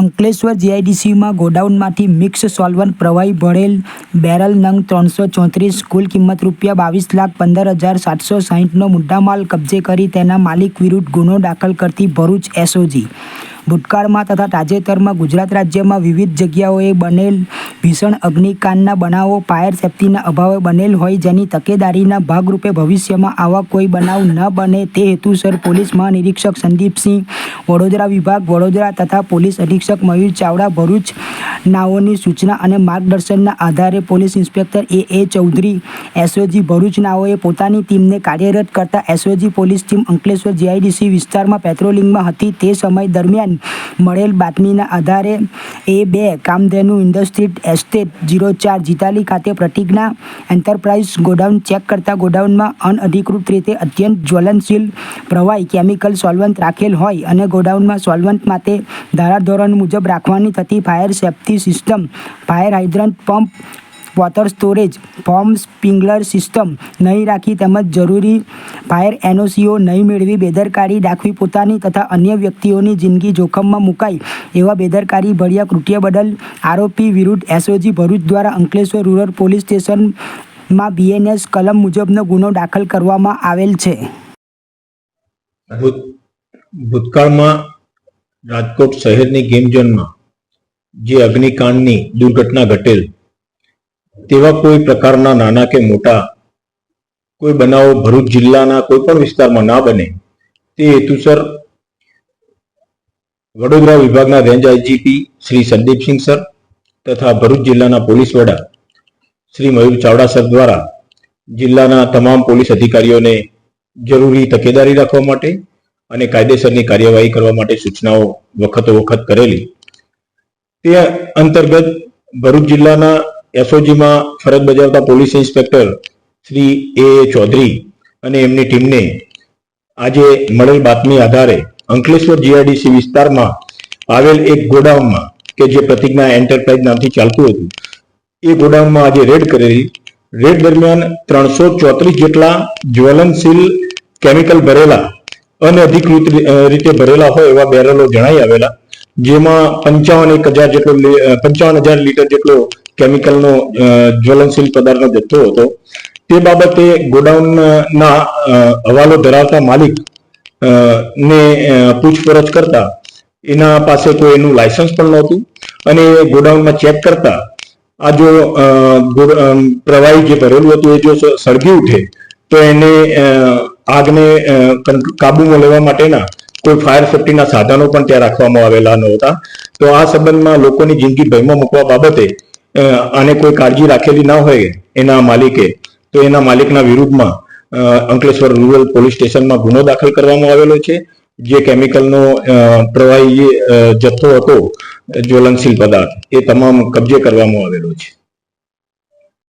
અંકલેશ્વર જીઆઈડીસીમાં ગોડાઉનમાંથી mix solvent પ્રવાહી ભરેલ બેરલ નંગ ત્રણસો ચોત્રીસ, કુલ કિંમત રૂપિયા બાવીસ લાખ પંદર હજાર સાતસો સાહીઠનો મુદ્દામાલ કબજે કરી તેના માલિક વિરુદ્ધ ગુનો દાખલ કરતી ભરૂચ એસઓજી. ભૂતકાળમાં તથા તાજેતરમાં ગુજરાત રાજ્યમાં વિવિધ જગ્યાઓએ બનેલ ભીષણ અગ્નિકાંડના બનાવો, ફાયર સેફ્ટીના અભાવે બનેલ હોય જેની તકેદારીના ભાગરૂપે ભવિષ્યમાં આવા કોઈ બનાવ ન બને તે હેતુસર પોલીસ મહાનિરીક્ષક સંદીપસિંહ, વડોદરા વિભાગ, વડોદરા તથા પોલીસ અધિક્ષક મયુર ચાવડા ભરૂચ નાઓની સૂચના અને માર્ગદર્શનના આધારે police inspector A. A. Chaudhary, SOG Bharuch નાઓએ પોતાની ટીમને કાર્યરત કરતા SOG police team Ankleshwar GIDC વિસ્તારમાં પેટ્રોલિંગમાં હતી. તે સમય દરમિયાન મળેલ બાતમીના આધારે એ બે કામધેનુ ઇન્ડસ્ટ્રીટ એસ્ટેટ જીરો ચાર જીતાલી ખાતે પ્રતિજ્ઞા એન્ટરપ્રાઇઝ ગોડાઉન ચેક કરતા ગોડાઉનમાં અનઅધિકૃત રીતે અત્યંત જ્વલનશીલ પ્રવાહી કેમિકલ સોલ્વન્ટ રાખેલ હોય અને ગોડાઉનમાં સોલ્વન્ટ માટે ધારાધોરણ મુજબ રાખવાની થતી fire safety system fire hydrant pump water storage foam sprinkler system નહીં રાખી તેમજ જરૂરી ફાયર એનઓસીઓ નહીં મેળવી બેદરકારી દાખવી પોતાની તથા અન્ય વ્યક્તિઓની જિંદગી જોખમમાં મુકાય એવા બેદરકારી ભર્યા કૃત્ય બદલ આરોપી વિરુદ્ધ એસઓજી ભરૂચ દ્વારા અંકલેશ્વર રૂરલ પોલીસ સ્ટેશનમાં બીએનએસ કલમ મુજબનો ગુનો દાખલ કરવામાં આવેલ છે. ભૂતકાળમાં રાજકોટ શહેરની ગેમ ઝોનમાં જે અગ્નિકાંડની દુર્ઘટના ઘટેલ, તેવા કોઈ પ્રકારના નાના કે મોટા કોઈ બનાવો ભરૂચ જિલ્લાના કોઈ પણ વિસ્તારમાં ના બને, તે હેતુસર વડોદરા વિભાગના range IGP Shri Sandeepsinh sir તથા ભરૂચ જિલ્લાના પોલીસ વડા શ્રી મયુર ચાવડા સર દ્વારા જિલ્લાના તમામ પોલીસ અધિકારીઓને જરૂરી તકેદારી રાખવા માટે અને કાયદેસરની કાર્યવાહી કરવા માટે સૂચનાઓ વખતો વખત કરેલી. તે અંતર્ગત ભરૂચ જિલ્લાના એસઓજીમાં ફરજ બજાવતા police inspector Shri A Chaudhary અને એમની ટીમને આજે મળેલ બાતમી આધારે અંકલેશ્વર જીઆઈડીસી વિસ્તારમાં આવેલ એક ગોડાઉનમાં કે જે પ્રતિજ્ઞા એન્ટરપ્રાઇઝ નામથી ચાલતું હતું, એ ગોડાઉનમાં આજે રેડ કરેલી. રેડ દરમિયાન ત્રણસો ચોત્રીસ જેટલા જ્વલનશીલ કેમિકલ ભરેલા અનઅધિકૃત રી- રીતે ભરેલા હોય એવા બેરલો જણાઈ આવેલા, જેમાં પંચાવન એક હજાર જેટલો પંચાવન હજાર લીટર જેટલો કેમિકલનો જ્વલનશીલ પદાર્થનો જથ્થો હતો. તે બાબતે ગોડાઉનના હવાલો ધરાવતા માલિક ને પૂછપરછ કરતા એના પાસે કોઈ એનું લાયસન્સ પણ નહોતું અને ગોડાઉનમાં ચેક કરતા આ જો પ્રવાહી જે ભરેલું હતું એ જો સળગી ઉઠે તો એને આગને કાબુમાં લેવા માટેના કોઈ ફાયર સેફ્ટીના સાધનો પણ ત્યાં રાખવામાં આવેલા નહોતા. તો આ સંબંધમાં લોકોની જિંદગી ભયમાં મૂકવા બાબતે આને કોઈ કાળજી રાખેલી ના હોય એના માલિકે, તો એના માલિકના વિરુદ્ધમાં અંકલેશ્વર રૂરલ પોલીસ સ્ટેશનમાં ગુનો દાખલ કરવામાં આવેલો છે. જે કેમિકલનો પ્રવાહી જથ્થો હતો, જ્વલનશીલ પદાર્થ, એ તમામ કબજે કરવામાં આવેલો છે.